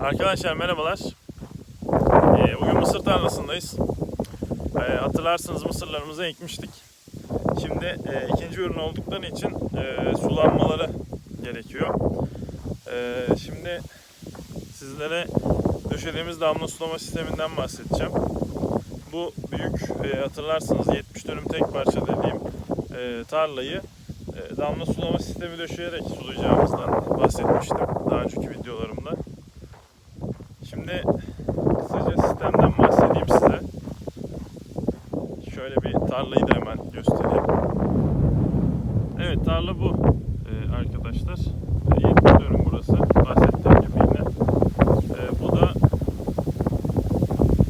Arkadaşlar merhabalar. Ee, bugün mısır tarlasındayız. Ee, hatırlarsınız mısırlarımızı ekmiştik. Şimdi e, ikinci ürün oldukları için e, sulanmaları gerekiyor. Ee, şimdi sizlere döşediğimiz damla sulama sisteminden bahsedeceğim. Bu büyük e, hatırlarsınız 70 dönüm tek parça dediğim e, tarlayı e, damla sulama sistemi döşeyerek sulayacağımızdan bahsetmiştim daha önceki videolarımda. Şimdi kısaca sistemden bahsedeyim size. Şöyle bir tarlayı da hemen göstereyim. Evet tarla bu e, arkadaşlar. E, 70 dönüm burası. Bahsettiğim gibi yine. E, bu da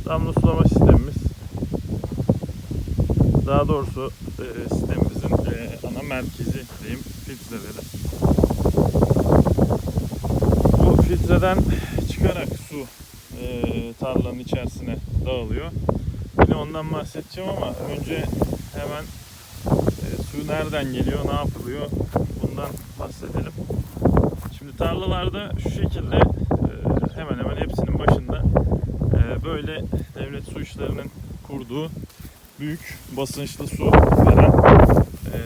damla sulama sistemimiz. Daha doğrusu e, sistemimizin e, ana merkezi diyeyim filtreleri. Bu filtreden çıkarak su tarlanın içerisine dağılıyor. Yine ondan bahsedeceğim ama önce hemen e, su nereden geliyor, ne yapılıyor bundan bahsedelim. Şimdi tarlalarda şu şekilde e, hemen hemen hepsinin başında e, böyle devlet su işlerinin kurduğu büyük basınçlı su veren e,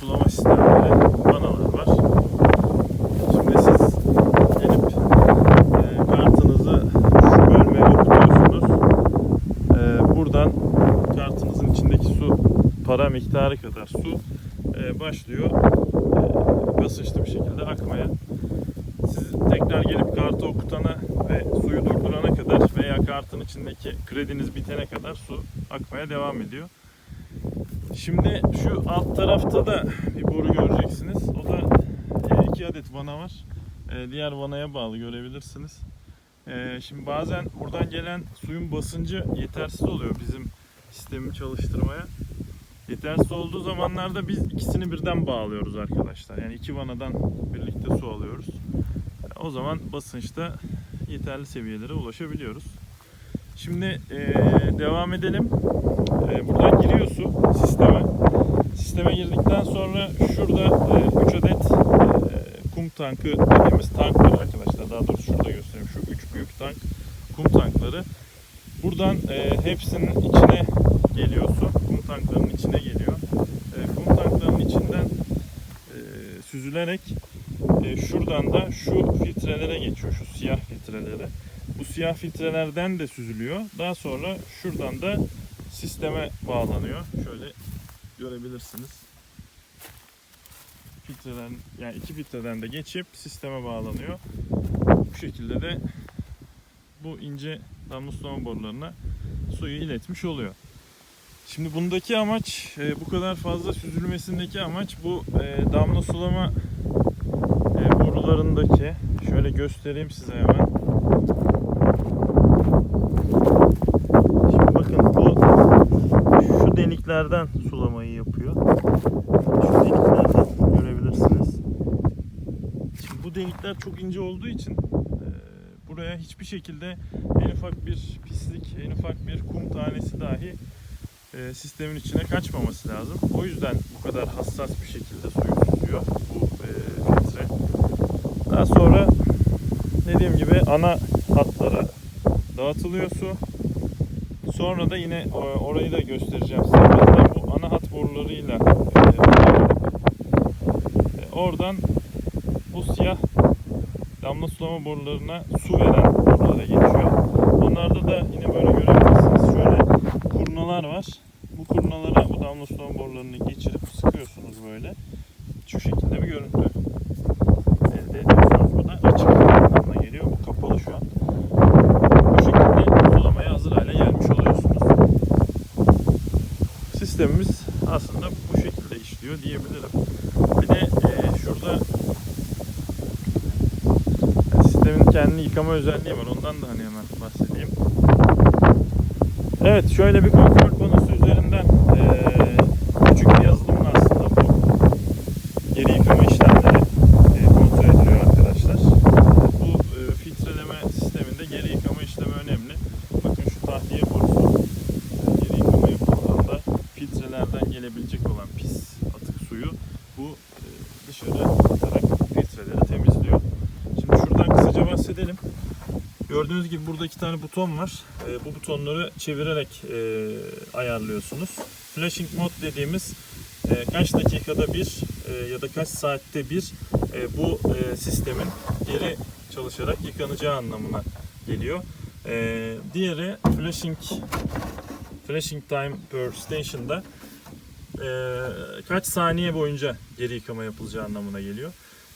sulama sistemleri, vanalar var. Şimdi siz gelip e, kartınızı şu bölmeye okutuyorsunuz. E, buradan kartınızın içindeki su para miktarı kadar su e, başlıyor e, basınçlı bir şekilde akmaya. Siz tekrar gelip kartı okutana ve suyu durdurana kadar veya kartın içindeki krediniz bitene kadar su akmaya devam ediyor. Şimdi şu alt tarafta da bir boru göreceksiniz. O da e, iki adet vana var. E, diğer vanaya bağlı görebilirsiniz. E, şimdi bazen buradan gelen suyun basıncı yetersiz oluyor bizim sistemi çalıştırmaya. Yetersiz olduğu zamanlarda biz ikisini birden bağlıyoruz arkadaşlar. Yani iki vanadan birlikte su alıyoruz. E, O zaman basınçta yeterli seviyelere ulaşabiliyoruz. Şimdi e, devam edelim. E, buradan giriyor su sisteme. Sisteme girdikten sonra şurada 3 adet e, kum tankı dediğimiz tank var arkadaşlar. Daha doğrusu şurada göstereyim. Şu 3 büyük tank kum tankları. Buradan e, hepsinin içine geliyor su. Kum tanklarının içine geliyor. E, kum tanklarının içinden e, süzülerek e, şuradan da şu filtrelere geçiyor. Şu siyah filtrelere. Bu siyah filtrelerden de süzülüyor. Daha sonra şuradan da sisteme bağlanıyor. Şöyle görebilirsiniz. Filtreden yani iki filtreden de geçip sisteme bağlanıyor. Bu şekilde de bu ince damla sulama borularına suyu iletmiş oluyor. Şimdi bundaki amaç e, bu kadar fazla süzülmesindeki amaç bu e, damla sulama e, borularındaki şöyle göstereyim size hemen. Şimdi bakın bu şu deliklerden sulamayı yapıyor. Şu deliklerden görebilirsiniz. Şimdi bu delikler çok ince olduğu için buraya hiçbir şekilde en ufak bir pislik, en ufak bir kum tanesi dahi e, sistemin içine kaçmaması lazım. O yüzden bu kadar hassas bir şekilde suyu tutuyor bu e, filtre. Daha sonra dediğim gibi ana hatlara dağıtılıyor su. Sonra da yine e, orayı da göstereceğim size. Birazdan bu ana hat borularıyla e, e, oradan bu siyah damla sulama borularına su veren borulara geçiyor. Onlarda da yine böyle görebilirsiniz. Şöyle kurnalar var. Bu kurnalara bu damla sulama borularını geçirip sıkıyorsunuz böyle. Şu şekilde bir görüntü elde ediyorsunuz. Bu da açık anlamına geliyor. Bu kapalı şu an. Bu şekilde sulamaya hazır hale gelmiş oluyorsunuz. Sistemimiz aslında bu şekilde işliyor diyebilirim. Bir de e, şurada sistemin kendi yıkama özelliği var. Ondan da hani hemen bahsedeyim. Evet şöyle bir kontrol panosu üzerinden eee, küçük bir yazılımla aslında bu geri yıkama işlemleri eee, kontrol ediliyor arkadaşlar. Bu eee, filtreleme sisteminde geri yıkama işlemi önemli. Bakın şu tahliye borusu eee, geri yıkama yapıldığında filtrelerden gelebilecek olan pis atık suyu bu eee, dışarı atarak filtreleri temizliyor. Şimdi şuradan kısaca bahsedelim. Gördüğünüz gibi burada iki tane buton var. E, bu butonları çevirerek e, ayarlıyorsunuz. Flashing mode dediğimiz e, kaç dakikada bir e, ya da kaç saatte bir e, bu e, sistemin geri çalışarak yıkanacağı anlamına geliyor. E, diğeri flashing flashing time per station'da e, kaç saniye boyunca geri yıkama yapılacağı anlamına geliyor.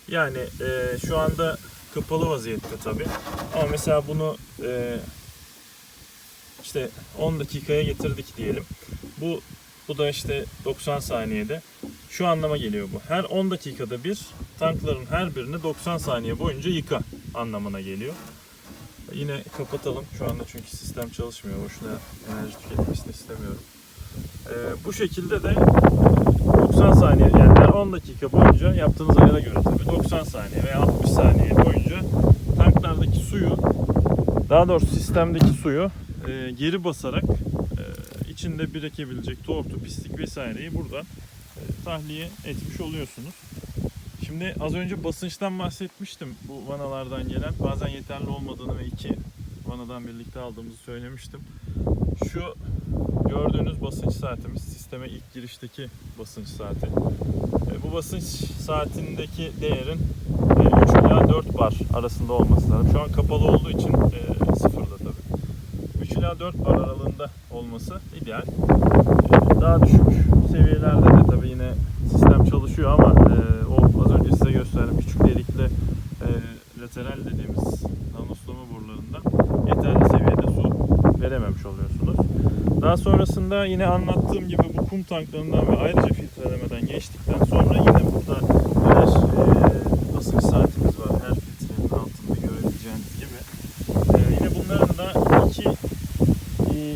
Yani e, şu anda kapalı vaziyette tabi. Ama mesela bunu e, işte 10 dakikaya getirdik diyelim. Bu bu da işte 90 saniyede. Şu anlama geliyor bu. Her 10 dakikada bir tankların her birini 90 saniye boyunca yıka anlamına geliyor. Yine kapatalım şu anda çünkü sistem çalışmıyor. Boşuna enerji tüketmesini istemiyorum. Ee, bu şekilde de 90 saniye yani her 10 dakika boyunca yaptığınız ayara göre tabii 90 saniye veya 60 saniye boyunca tanklardaki suyu daha doğrusu sistemdeki suyu e, geri basarak e, içinde birikebilecek tortu, pislik vesaireyi buradan e, tahliye etmiş oluyorsunuz. Şimdi az önce basınçtan bahsetmiştim bu vanalardan gelen. Bazen yeterli olmadığını ve iki vanadan birlikte aldığımızı söylemiştim. Şu gördüğünüz basınç saatimiz sisteme ilk girişteki basınç saati. E, bu basınç saatindeki değerin e, 3 ila 4 bar arasında olması lazım. Şu an kapalı olduğu için e, sıfırda tabii. 3 ila 4 bar aralığında olması ideal. E, daha düşük seviyelerde de tabii yine sistem çalışıyor ama e, o az önce size gösterdiğim küçük delikli e, lateral dediğimiz nanoslama borularından yeterli seviyede su verememiş oluyorsunuz. Daha sonrasında yine anlattığım gibi bu kum tanklarından ve ayrıca filtrelemeden geçtikten sonra yine burada birer e, basınç saatimiz var. Her filtrenin altında görebileceğiniz gibi. E, yine bunların da 2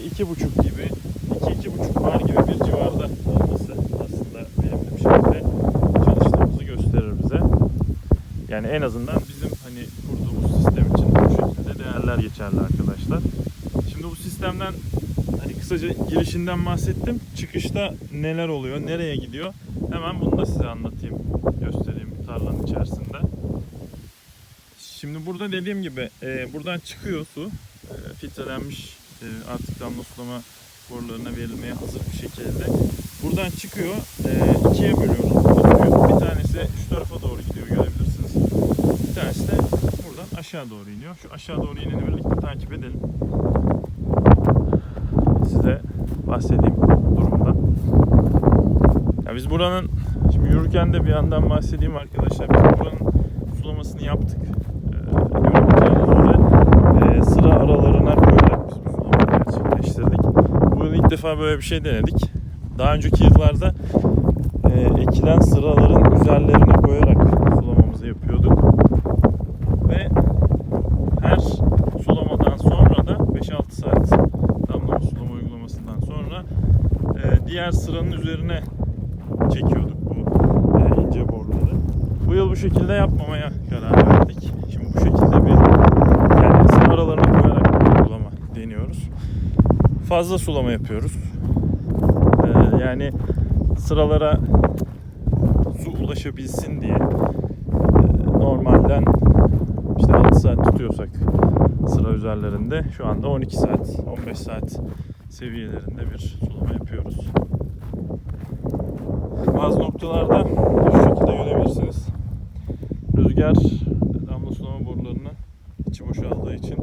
iki buçuk gibi, iki iki buçuk bar gibi bir civarda olması aslında verimli bir şekilde çalıştığımızı gösterir bize. Yani en azından bizim hani kurduğumuz sistem için bu şekilde değerler geçerli arkadaşlar. Şimdi bu sistemden kısaca girişinden bahsettim. Çıkışta neler oluyor, nereye gidiyor? Hemen bunu da size anlatayım, göstereyim tarlanın içerisinde. Şimdi burada dediğim gibi e, buradan çıkıyor su. E, filtrelenmiş e, artık damla sulama borularına verilmeye hazır bir şekilde. Buradan çıkıyor. E, ikiye bölüyoruz. Bir tanesi şu tarafa doğru gidiyor görebilirsiniz. Bir tanesi de buradan aşağı doğru iniyor. Şu aşağı doğru ineni birlikte takip edelim. Bahsedeyim durumdan. Ya biz buranın şimdi yürürken de bir yandan bahsedeyim arkadaşlar. Biz buranın sulamasını yaptık. Ee, e, sıra aralarına koyarak biz bu sulamayı gerçekleştirdik. Bu yıl ilk defa böyle bir şey denedik. Daha önceki yıllarda e, ekilen sıraların üzerlerine koyarak sulamamızı yapıyorduk. Ve her sulamadan sonra da 5-6 saat damlama sulama uygulamasından sonra diğer sıranın üzerine çekiyorduk bu e, ince boruları. Bu yıl bu şekilde yapmamaya karar verdik. Şimdi bu şekilde bir sıra aralarına koyarak uygulama deniyoruz. Fazla sulama yapıyoruz. E, yani sıralara su ulaşabilsin diye e, normalden işte 6 saat tutuyorsak sıra üzerlerinde şu anda 12 saat, 15 saat seviyelerinde bir sulama yapıyoruz. Bazı noktalarda şu şekilde görebilirsiniz. Rüzgar damla sulama borularının içi boşaldığı için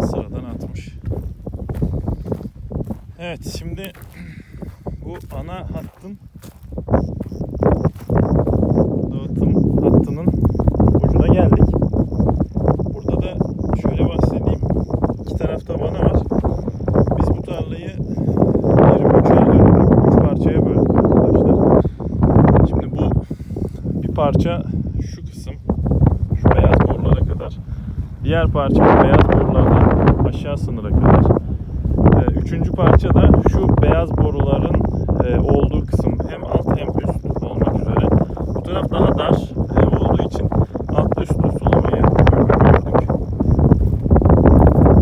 sıradan atmış. Evet şimdi bu ana hattın dağıtım hattının ucuna geldik. Burada da şöyle bahsedeyim. İki tarafta bana var. Biz bu tarlayı 23'er dönümlük 3 parçaya böldük arkadaşlar. Şimdi bu bir parça şu kısım şu beyaz borulara kadar. Diğer parça beyaz borulardan aşağı sınıra kadar. Ee, Üçüncü parça da şu beyaz boruların e, olduğu kısım hem alt hem üst olmak üzere. Bu taraf daha dar e, olduğu için alt üstlü sulamayı uygun gördük.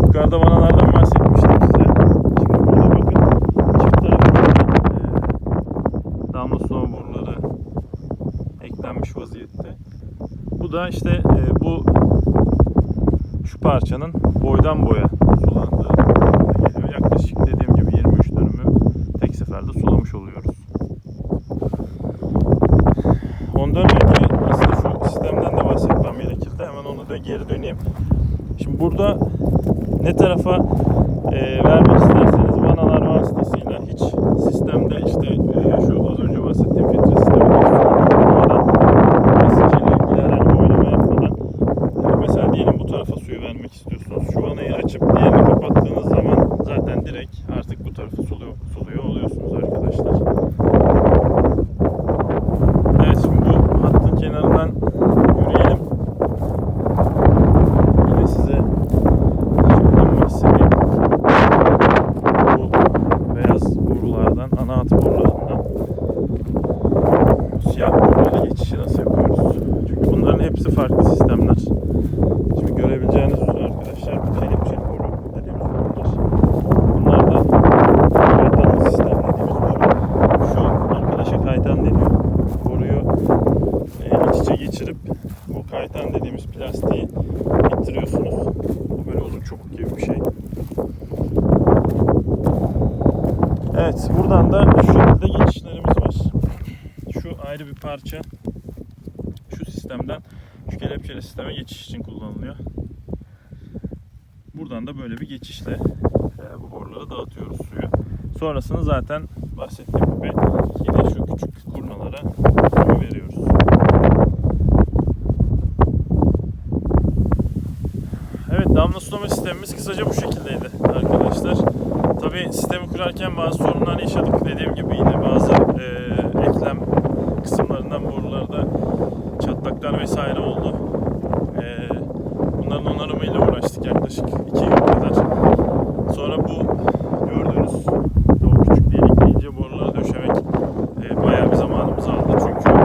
Yukarıda vanalardan bahsetmiştim size. Şimdi burada bakın çift taraflı e, damla sulama boruları eklenmiş vaziyette. Bu da işte e, bu şu parçanın boydan boya sulandığı geliyor. Yaklaşık dediğim gibi 23 dönümü tek seferde sulamış oluyoruz. Ondan önce aslında şu sistemden de bahsetmem gerekirdi. Hemen onu da geri döneyim. Şimdi burada ne tarafa e, vermek isterseniz vanalar vasıtasıyla hiç sistemde işte e, şu az önce bahsettiğim filtre sisteminde olmadan basıncıyla ilgili herhangi bir oynama yapmadan e, mesela diyelim bu tarafa suyu vermek istiyorsunuz. Şu vanayı açıp diğerini kapattığınız zaman zaten direkt artık bu tarafa suluyor, suluyor oluyorsunuz arkadaşlar. Evet şimdi bu hattın kenarından yürüyelim. Yine size şimdiden bahsedeyim. Bu beyaz borulardan, ana hat borularından siyah borulara geçişi nasıl yapıyoruz? Çünkü bunların hepsi farklı sistemler. Şimdi görebileceğiniz üzere arkadaşlar bu kelepçeli boru dediğimiz borular. Bunlar da kaytan sistem dediğimiz boru. Şu arkadaşa kaytan deniyor. Boruyu e, iç içe geçirip bu kaytan dediğimiz plastiği ittiriyorsunuz. Bu böyle uzun çubuk gibi bir şey. Evet, buradan da şu şekilde geçişlerimiz var. Şu ayrı bir parça. Şu sistemden şu kelepçeli sisteme geçiş için kullanılıyor. Buradan da böyle bir geçişle e, bu borulara dağıtıyoruz suyu. Sonrasını zaten bahsettiğim gibi yine şu küçük kurnalara suyu veriyoruz. Sulama sistemimiz kısaca bu şekildeydi arkadaşlar. Tabi sistemi kurarken bazı sorunlar yaşadık. Dediğim gibi yine bazı e, eklem kısımlarından borularda çatlaklar vesaire oldu. E, bunların onarımıyla uğraştık yaklaşık 2 yıl kadar. Sonra bu gördüğünüz o küçük delik ince boruları döşemek e, bayağı bir zamanımızı aldı. Çünkü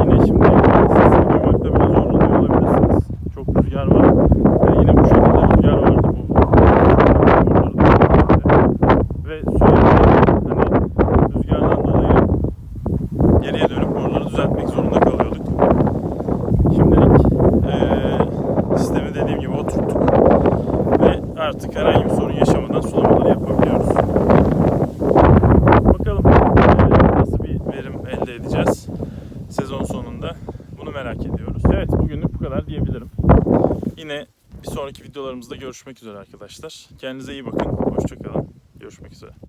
yine şimdi sesini duymakta bile zorlanıyor olabilirsiniz. Çok rüzgar var. E, yine bu şekilde rüzgar vardı bu boruların üzerinde. Ve sürekli hani rüzgardan dolayı geriye dönüp boruları düzeltmek zorunda kalıyorduk. Şimdilik eee sistemi dediğim gibi oturttuk ve artık herhangi bir sorun yaşamadan sulamaları yapabiliyoruz. Bakalım eee, nasıl bir verim elde edeceğiz sezon sonunda. Bunu merak ediyoruz. Evet bugünlük bu kadar diyebilirim. Yine videolarımızda görüşmek üzere arkadaşlar. Kendinize iyi bakın. Hoşçakalın. Görüşmek üzere.